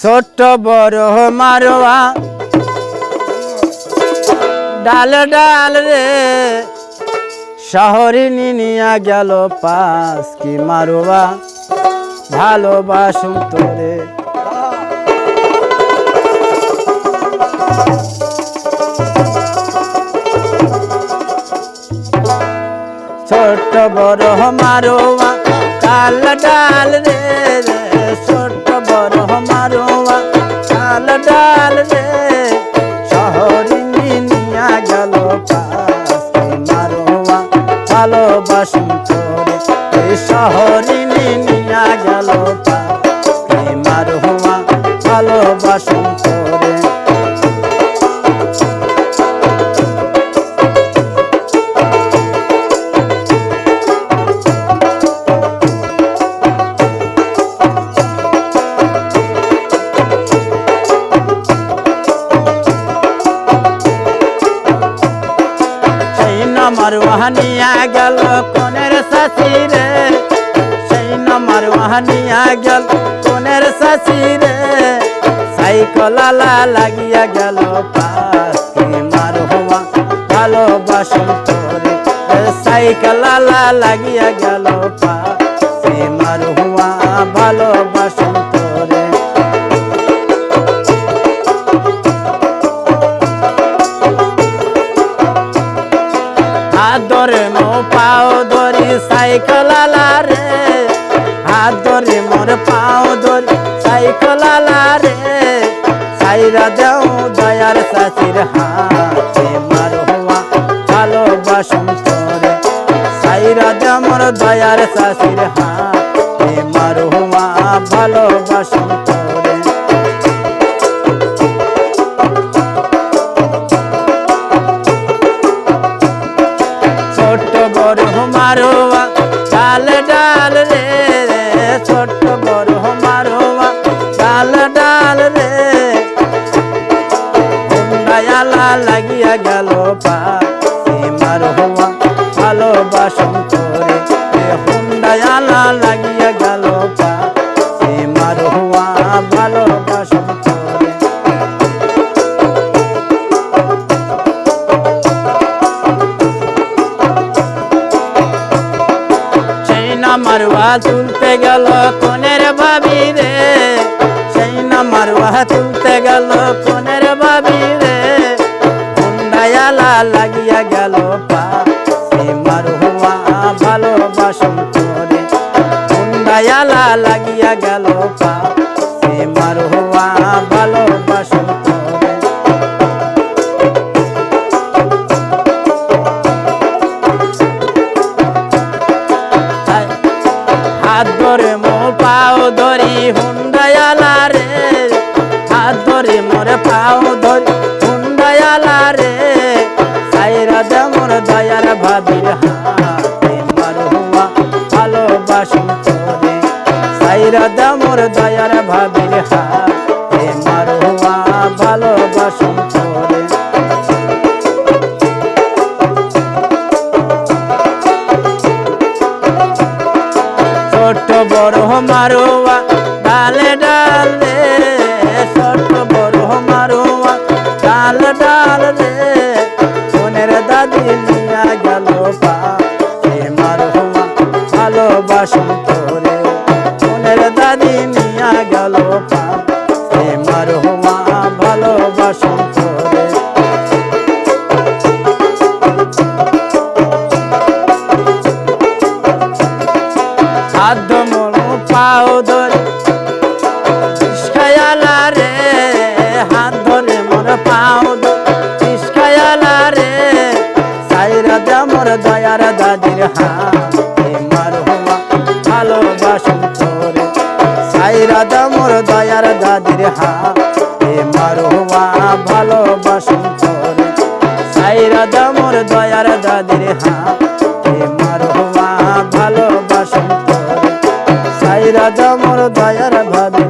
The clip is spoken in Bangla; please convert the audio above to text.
ছোট্ট বড় মারোয়া ডাল ডাল রে শহরে নিয়া গেল পাস কি মারোয়া ভালোবাসুম তোরে। বড় মারোয়া ডাল ডাল রে ছোট্ট বড় মারোয়া ডাল ডাল রে, শহরে নিয়া গেল মারোয়া ভালোবাসুম তোরে, এই শহরে নিয়া গেল কি মারোয়া তোরে। নমর ওহানিয়া গেল কোনের শাশি রে সেই নমর ওহানিয়া গেল কোনের শাশি রে সাইকলালা লাগিয়া গেল পাখি মার হওয়া ভালোবাসন তোরে সাইকলালা লাগিয়া গেল পাখি ধরে মো পাও ধরি সাইকেল রে। হাত ধরে মোর পাও ধরি সাইকেল রে। সাইরা দেও দয়ার সাচির হাতে মার হওয়া ভালোবাসুন তোরে সাইরা দেও মোর দয়ার সাচির হাতে মার হওয়া ভালোবাসুন তোরে রে না মারুয়া তুলতে গেল কোনের ভাবি রে। সেই না মারুয়া তুলতে গেল কোনের ভাবি রে। হুন্ডায়ালা লাগিয়া গেল পা, সে মারুয়া ভালোবাসন করে। হুন্ডায়ালা লাগিয়া গেল পা হুন্ডায়ালা রে, হাত ধরে মোর পাও ধরি। হুন্ডায়ালা রে, সাইরা দে মোর দয়ার ভাবির হাতে মার হুয়া ভালোবাসুন তোরে। সাইরা দে মোর দয়ার ভাবির হাতে মার ছোট বড় মারোয়া ডালে ছোট বড় মারোয়া, ডাল ডাল রে সোনের দাদি নিয়া গেল পা। মারোয়া ভালোবাসন তোরে সোনের দাদি নিয়া গেল পা। মারোয়া ভালোবাসন তোরে। সাধ্য মনো পাও ধরে রাজা, মোর দয়ার দাদির হাতে মারহুমা ভালোবাসুন তোরে। সাই রাজা, মোর দয়ার দাদির হাতে মারহুমা ভালোবাসুন তোরে। সাই রাজা, মোর দয়ার দাদির হাতে মারহুমা ভালোবাসুন তোরে। সাই রাজা, মোর দয়ার ভাবি